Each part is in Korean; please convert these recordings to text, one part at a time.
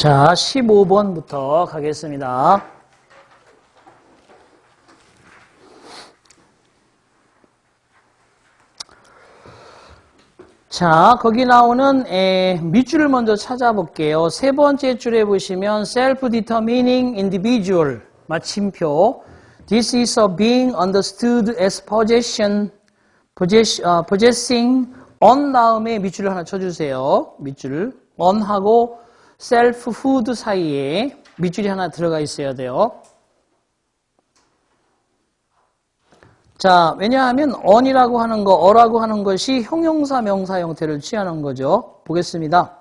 자, 15번부터 가겠습니다. 자, 거기 나오는 에, 밑줄을 먼저 찾아볼게요. 세 번째 줄에 보시면 self-determining individual 마침표 This is a being understood as possession, possess, 어, possessing on 다음에 밑줄을 하나 쳐주세요. 밑줄 on하고 self food 사이에 밑줄이 하나 들어가 있어야 돼요. 자, 왜냐하면 on이라고 하는 거, 어라고 하는 것이 형용사, 명사 형태를 취하는 거죠. 보겠습니다.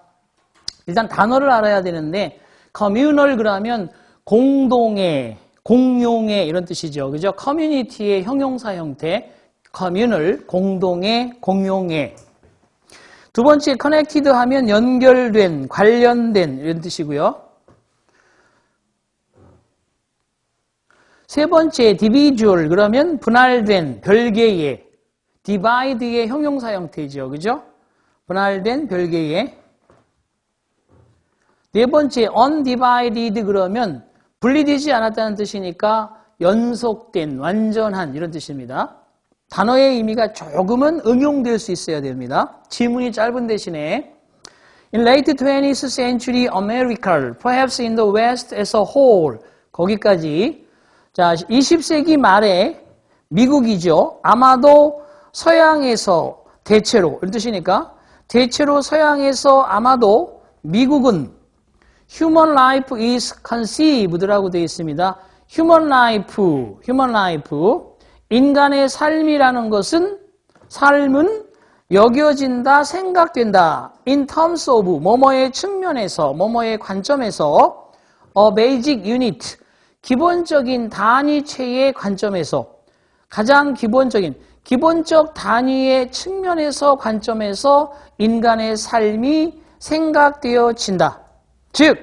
일단 단어를 알아야 되는데 communal 그러면 공동의, 공용의 이런 뜻이죠. 그죠? 커뮤니티의 형용사 형태, communal, 공동의, 공용의. 두 번째 connected 하면 연결된, 관련된 이런 뜻이고요. 세 번째 individual 그러면 분할된 별개의 divide의 형용사 형태죠. 그죠? 분할된 별개의 네 번째 undivided 그러면 분리되지 않았다는 뜻이니까 연속된 완전한 이런 뜻입니다. 단어의 의미가 조금은 응용될 수 있어야 됩니다. 지문이 짧은 대신에 In late 20th century America, perhaps in the West as a whole 거기까지 자, 20세기 말에 미국이죠. 아마도 서양에서 대체로 이런 뜻이니까 대체로 서양에서 아마도 미국은 human life is conceived라고 되어 있습니다. human life, human life 인간의 삶이라는 것은 삶은 여겨진다, 생각된다. in terms of 뭐뭐의 측면에서, 뭐뭐의 관점에서 a basic unit 기본적인 단위체의 관점에서 가장 기본적인 기본적 단위의 측면에서 관점에서 인간의 삶이 생각되어진다. 즉,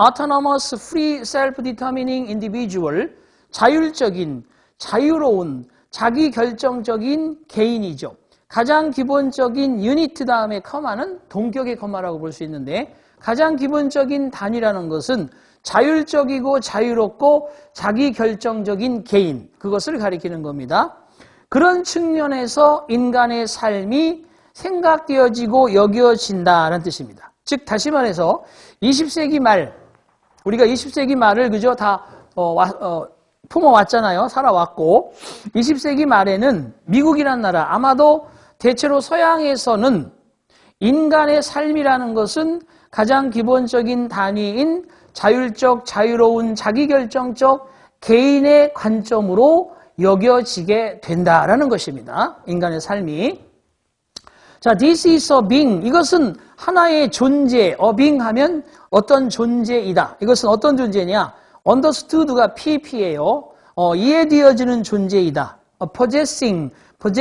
autonomous free self-determining individual 자율적인 자유로운 자기 결정적인 개인이죠. 가장 기본적인 유니트 다음에 커마는 동격의 커마라고 볼 수 있는데 가장 기본적인 단위라는 것은 자율적이고 자유롭고 자기 결정적인 개인 그것을 가리키는 겁니다. 그런 측면에서 인간의 삶이 생각되어지고 여겨진다는 뜻입니다. 즉 다시 말해서 20세기 말 우리가 20세기 말을 그저 다 어, 와, 어, 품어왔잖아요. 살아왔고 20세기 말에는 미국이란 나라 아마도 대체로 서양에서는 인간의 삶이라는 것은 가장 기본적인 단위인 자율적, 자유로운, 자기결정적 개인의 관점으로 여겨지게 된다라는 것입니다. 인간의 삶이. 자, this is a being. 이것은 하나의 존재, a being 하면 어떤 존재이다. 이것은 어떤 존재냐? Understood가 pp예요. 어, 이해되어지는 존재이다. possessing,